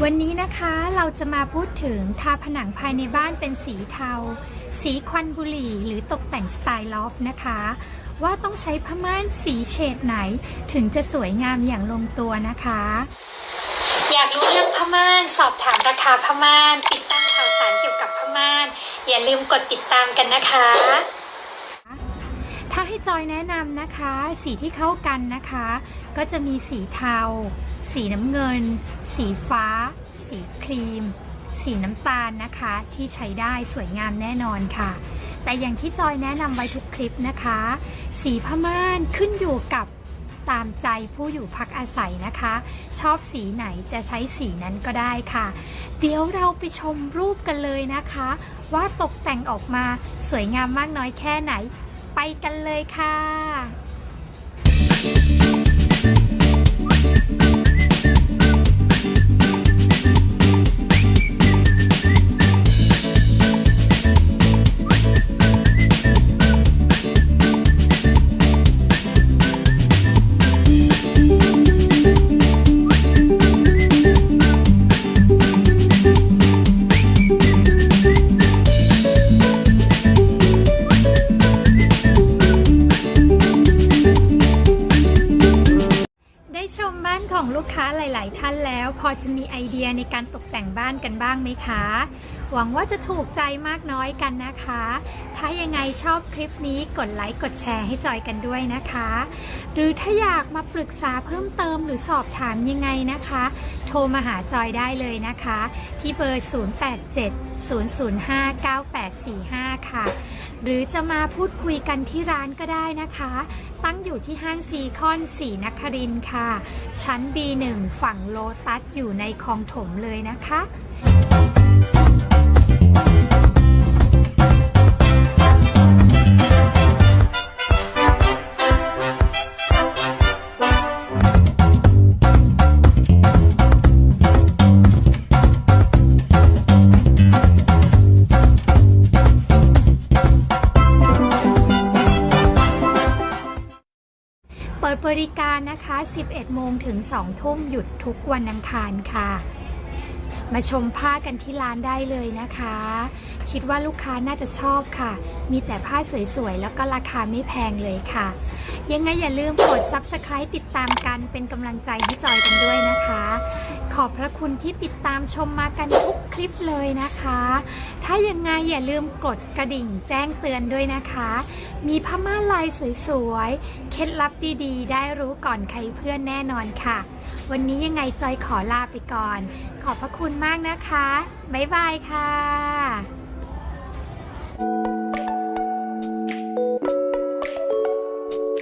วันนี้นะคะเราจะมาพูดถึงทาผนังภายในบ้านเป็นสีเทา สีควันบุหรี่หรือตกแต่งสไตล์ลอฟนะคะ ว่าต้องใช้ผ้าม่านสีเฉดไหนถึงจะสวยงามอย่างลงตัวนะคะ อยากรู้เรื่องผ้าม่านสอบถามราคาผ้าม่าน ติดตามข่าวสารเกี่ยวกับผ้าม่าน อย่าลืมกดติดตามกันนะคะ ถ้าให้จอยแนะนำนะคะ สีที่เข้ากันนะคะ ก็จะมีสีเทา สีน้ำเงิน สีฟ้า สีครีม สีน้ำตาลนะคะ ที่ใช้ได้สวยงามแน่นอนค่ะ แต่อย่างที่จอยแนะนำไว้ทุกคลิปนะคะ สีผ้าม่านขึ้นอยู่กับตามใจผู้อยู่พักอาศัยนะคะ ชอบสีไหนจะใช้สีนั้นก็ได้ค่ะ เดี๋ยวเราไปชมรูปกันเลยนะคะ ว่าตกแต่งออกมาสวยงามมากน้อยแค่ไหน ไปกันเลยค่ะ ลาหลาย ๆ ท่านแล้ว พอจะมีไอเดียในการตกแต่งบ้านกันบ้างไหมคะ หวังว่าจะถูกใจมากน้อยกันนะคะ ถ้ายังไงชอบคลิปนี้กดไลค์กดแชร์ให้จอยกันด้วยนะคะ หรือถ้าอยากมาปรึกษาเพิ่มเติมหรือสอบถามยังไงนะคะ ทรมาหาจอยได้เลยนะคะ ที่เบอร์ 0870059845 ค่ะ หรือจะมาพูดคุยกันที่ร้านก็ได้นะคะ ตั้งอยู่ที่ห้างซีคอนสีนครินค่ะ ชั้น B1 ฝั่งโลตัสอยู่ในคลองถมเลยนะคะ ดบริการนะคะ 11 โมงถึง 2 ทุ่มหยุดทุกวันอังคารค่ะ มาชมผ้ากันที่ร้านได้เลยนะคะ คิดว่าลูกค้าน่าจะชอบค่ะ มีแต่ผ้าสวยๆ แล้วก็ราคาไม่แพงเลยค่ะ ยังไงอย่าลืมกด Subscribe ติดตามกันเป็นกำลังใจให้จอยกันด้วยนะคะ ขอบพระคุณที่ติดตามชมมากันทุกคลิปเลยนะคะ ถ้ายังไงอย่าลืมกดกระดิ่งแจ้งเตือนด้วยนะคะ มีผ้าม่านลายสวยๆ เคล็ดลับดีๆ ได้รู้ก่อนใครเพื่อนแน่นอนค่ะ วันนี้ยังไงจอยขอลาไปก่อน ขอบพระคุณมากนะคะ บ๊ายบายค่ะ